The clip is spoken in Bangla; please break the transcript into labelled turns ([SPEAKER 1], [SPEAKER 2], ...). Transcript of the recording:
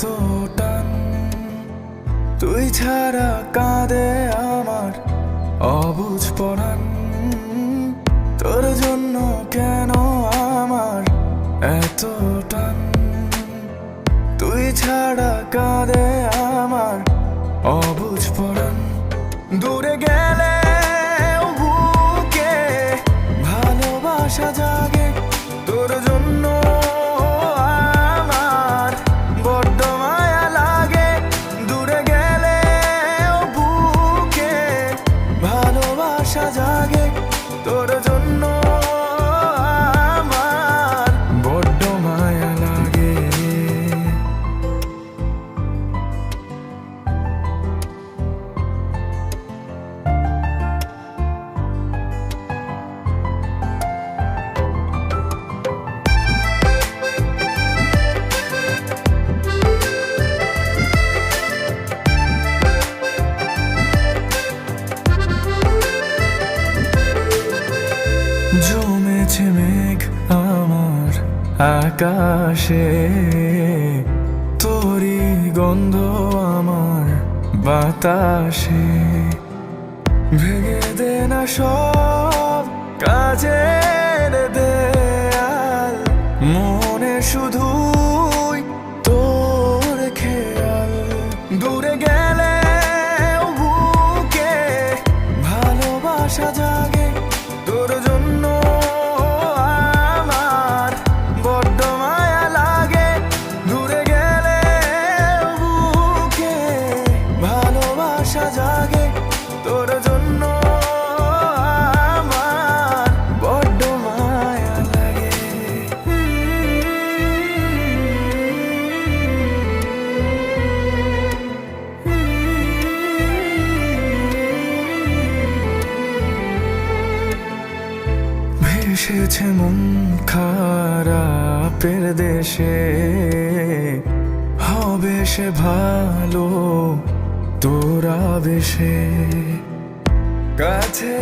[SPEAKER 1] এত টান তুই ছাড়া কাঁদে আমার অবুঝ পড়ান তোর জন্য কেন আমার এত টান তুই ছাড়া কাঁদে ভালোবাসা জাগে তোর জন্য জমেছে মেঘ আমার আকাশে। তোরি গন্ধ আমার বাতাসে। ভেঙে দে না সব কাজের দেয়াল। মনে শুধুই ভেসেছে মন খারাপের দেশে। হবে সে ভালো তোরা বেশে কাছে